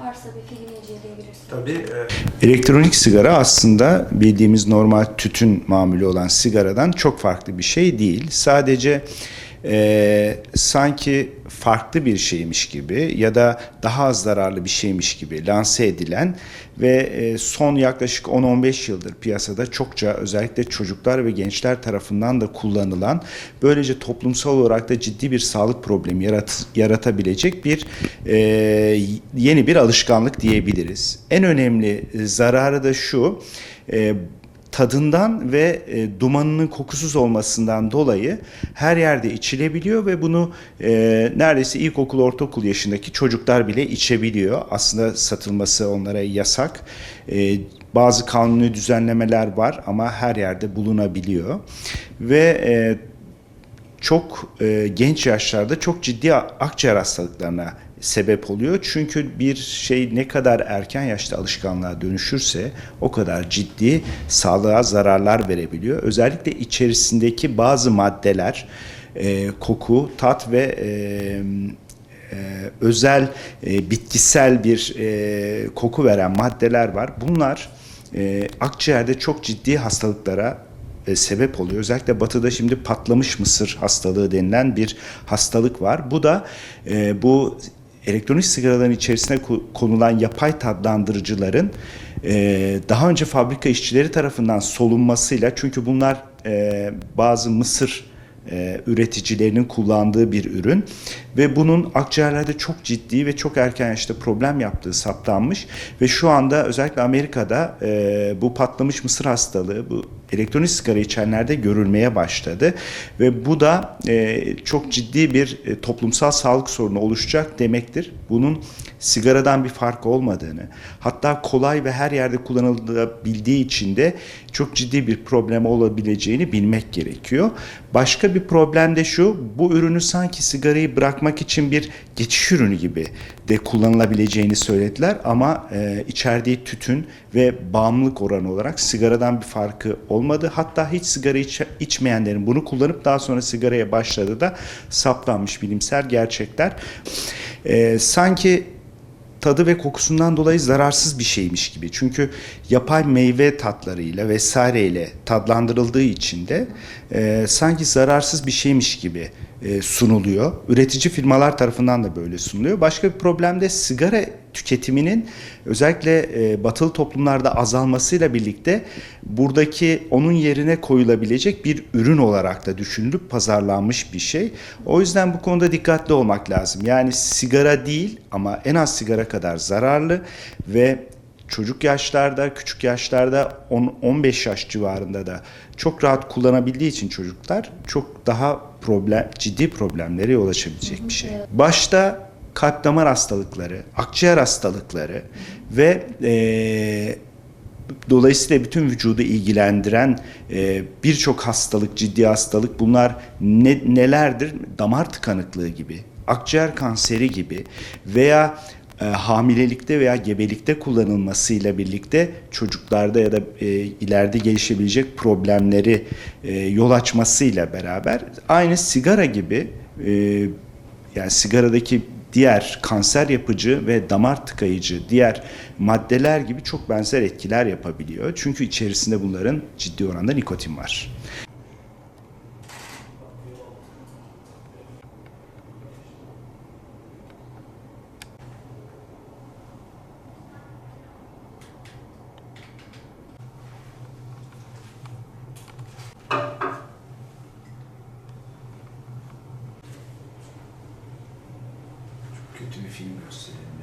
varsa bir film inceleyebilirsiniz. Tabii. Elektronik sigara aslında bildiğimiz normal tütün mamülü olan sigaradan çok farklı bir şey değil. Sadece e, sanki farklı bir şeymiş gibi ya da daha az zararlı bir şeymiş gibi lanse edilen ve e, son yaklaşık 10-15 yıldır piyasada çokça özellikle çocuklar ve gençler tarafından da kullanılan böylece toplumsal olarak da ciddi bir sağlık problemi yarat, yaratabilecek bir e, yeni bir alışkanlık diyebiliriz. En önemli zararı da şu e, tadından ve e, dumanının kokusuz olmasından dolayı her yerde içilebiliyor ve bunu e, neredeyse ilkokul, ortaokul yaşındaki çocuklar bile içebiliyor. Aslında satılması onlara yasak. E, bazı kanuni düzenlemeler var ama her yerde bulunabiliyor ve e, çok e, genç yaşlarda çok ciddi akciğer hastalıklarına sebep oluyor. Çünkü bir şey ne kadar erken yaşta alışkanlığa dönüşürse o kadar ciddi sağlığa zararlar verebiliyor. Özellikle içerisindeki bazı maddeler e, koku, tat ve e, e, özel e, bitkisel bir e, koku veren maddeler var. Bunlar e, akciğerde çok ciddi hastalıklara e, sebep oluyor. Özellikle batıda şimdi patlamış mısır hastalığı denilen bir hastalık var. Bu da e, bu elektronik sigaraların içerisine ko- konulan yapay tatlandırıcıların e, daha önce fabrika işçileri tarafından solunmasıyla çünkü bunlar e, bazı mısır e, üreticilerinin kullandığı bir ürün ve bunun akciğerlerde çok ciddi ve çok erken yaşta problem yaptığı saptanmış ve şu anda özellikle Amerika'da e, bu patlamış mısır hastalığı bu elektronik sigara içenlerde görülmeye başladı ve bu da e, çok ciddi bir e, toplumsal sağlık sorunu oluşacak demektir. Bunun sigaradan bir farkı olmadığını, hatta kolay ve her yerde kullanılabildiği için de çok ciddi bir problem olabileceğini bilmek gerekiyor. Başka bir problem de şu, bu ürünü sanki sigarayı bırakmak için bir geçiş ürünü gibi de kullanılabileceğini söylediler ama e, içerdiği tütün ve bağımlılık oranı olarak sigaradan bir farkı olmadı. Hatta hiç sigara iç, içmeyenlerin bunu kullanıp daha sonra sigaraya başladığı da saptanmış bilimsel gerçekler. E, sanki tadı ve kokusundan dolayı zararsız bir şeymiş gibi. Çünkü yapay meyve tatlarıyla vesaireyle tadlandırıldığı için de e, sanki zararsız bir şeymiş gibi e, sunuluyor. Üretici firmalar tarafından da böyle sunuluyor. Başka bir problem de sigara tüketiminin özellikle e, batılı toplumlarda azalmasıyla birlikte buradaki onun yerine koyulabilecek bir ürün olarak da düşünülüp pazarlanmış bir şey. O yüzden bu konuda dikkatli olmak lazım. Yani sigara değil ama en az sigara kadar zararlı ve çocuk yaşlarda, küçük yaşlarda 10-15 yaş civarında da çok rahat kullanabildiği için çocuklar çok daha problem ciddi problemlere yol açabilecek bir şey. Başta kalp damar hastalıkları, akciğer hastalıkları ve eee Dolayısıyla bütün vücudu ilgilendiren e, birçok hastalık, ciddi hastalık bunlar ne, nelerdir? Damar tıkanıklığı gibi, akciğer kanseri gibi veya e, hamilelikte veya gebelikte kullanılmasıyla birlikte çocuklarda ya da e, ileride gelişebilecek problemleri e, yol açmasıyla beraber aynı sigara gibi e, yani sigaradaki diğer kanser yapıcı ve damar tıkayıcı diğer maddeler gibi çok benzer etkiler yapabiliyor. Çünkü içerisinde bunların ciddi oranda nikotin var. Kötü bir film gösterelim.